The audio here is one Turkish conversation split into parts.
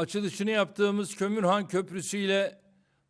açılışını yaptığımız Kömürhan Köprüsü ile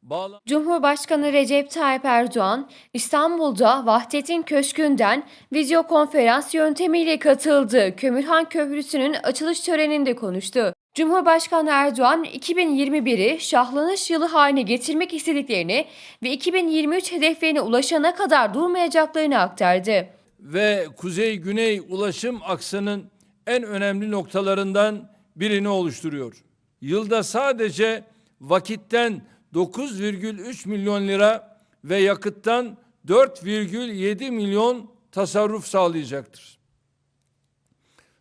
bağlı Cumhurbaşkanı Recep Tayyip Erdoğan, İstanbul'da Vahdettin Köşkü'nden video konferans yöntemiyle katıldığı Kömürhan Köprüsü'nün açılış töreninde konuştu. Cumhurbaşkanı Erdoğan, 2021'i şahlanış yılı haline getirmek istediklerini ve 2023 hedeflerine ulaşana kadar durmayacaklarını aktardı. ve kuzey-güney ulaşım aksının en önemli noktalarından birini oluşturuyor. Yılda sadece vakitten 9,3 milyon lira ve yakıttan 4,7 milyon tasarruf sağlayacaktır.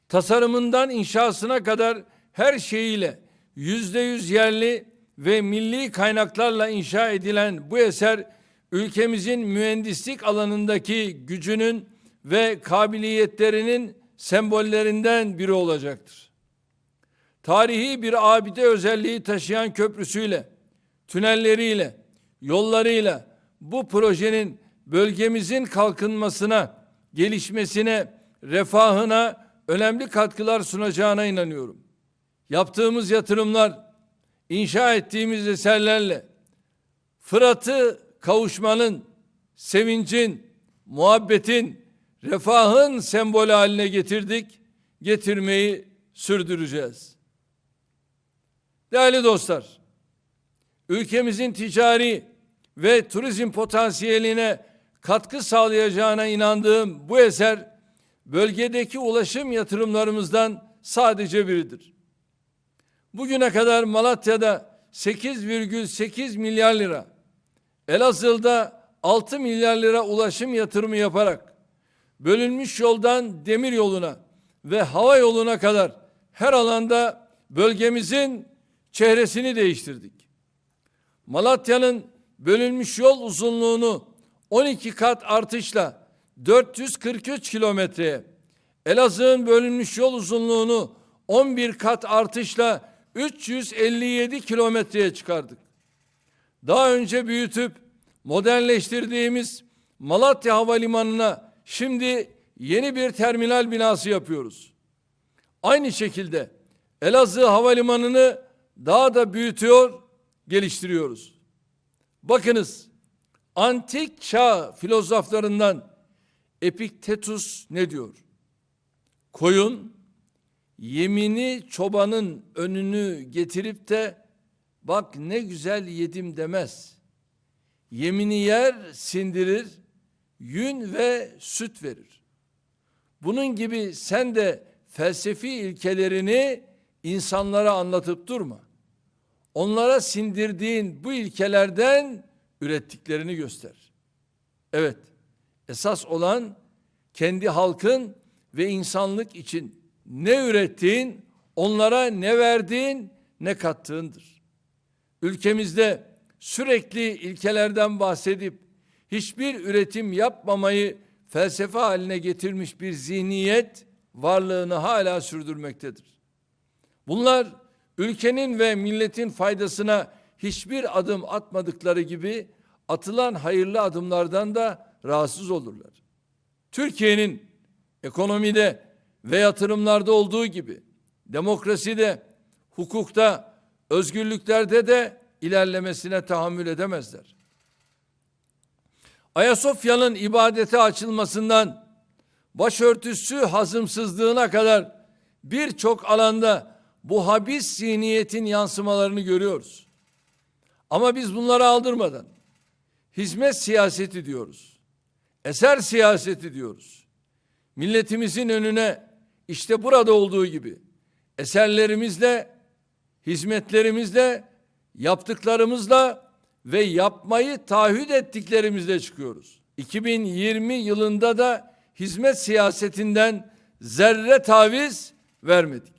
Tasarımından inşasına kadar her şeyiyle yüzde yüz yerli ve milli kaynaklarla inşa edilen bu eser ülkemizin mühendislik alanındaki gücünün ve kabiliyetlerinin sembollerinden biri olacaktır. Tarihi bir abide özelliği taşıyan köprüsüyle, tünelleriyle, yollarıyla bu projenin bölgemizin kalkınmasına, gelişmesine, refahına önemli katkılar sunacağına inanıyorum. Yaptığımız yatırımlar, inşa ettiğimiz eserlerle Fırat'ı kavuşmanın, sevincin, muhabbetin, refahın sembolü haline getirdik, getirmeyi sürdüreceğiz. Değerli dostlar, ülkemizin ticari ve turizm potansiyeline katkı sağlayacağına inandığım bu eser bölgedeki ulaşım yatırımlarımızdan sadece biridir. Bugüne kadar Malatya'da 8,8 milyar lira, Elazığ'da 6 milyar lira ulaşım yatırımı yaparak bölünmüş yoldan demir yoluna ve hava yoluna kadar her alanda bölgemizin çehresini değiştirdik. Malatya'nın bölünmüş yol uzunluğunu 12 kat artışla 443 kilometreye, Elazığ'ın bölünmüş yol uzunluğunu 11 kat artışla 357 kilometreye çıkardık. Daha önce büyütüp modernleştirdiğimiz Malatya Havalimanı'na şimdi yeni bir terminal binası yapıyoruz. Aynı şekilde Elazığ Havalimanı'nı daha da büyütüyor, geliştiriyoruz. Bakınız, antik çağ filozoflarından Epiktetus ne diyor? Koyun, yemini çobanın önünü getirip de bak ne güzel yedim demez. Yemini yer, sindirir, yün ve süt verir. Bunun gibi sen de felsefi ilkelerini insanlara anlatıp durma. Onlara sindirdiğin bu ilkelerden ürettiklerini göster. Evet, esas olan kendi halkın ve insanlık için ne ürettiğin, onlara ne verdiğin, ne kattığındır. Ülkemizde sürekli ilkelerden bahsedip hiçbir üretim yapmamayı felsefe haline getirmiş bir zihniyet varlığını hala sürdürmektedir. Bunlar ülkenin ve milletin faydasına hiçbir adım atmadıkları gibi atılan hayırlı adımlardan da rahatsız olurlar. Türkiye'nin ekonomide ve yatırımlarda olduğu gibi demokraside, hukukta, özgürlüklerde de ilerlemesine tahammül edemezler. Ayasofya'nın ibadete açılmasından başörtüsü hazımsızlığına kadar birçok alanda bu habis zihniyetin yansımalarını görüyoruz. Ama biz bunları aldırmadan hizmet siyaseti diyoruz. Eser siyaseti diyoruz. Milletimizin önüne işte burada olduğu gibi eserlerimizle, hizmetlerimizle, yaptıklarımızla ve yapmayı taahhüt ettiklerimizle çıkıyoruz. 2020 yılında da hizmet siyasetinden zerre taviz vermedik.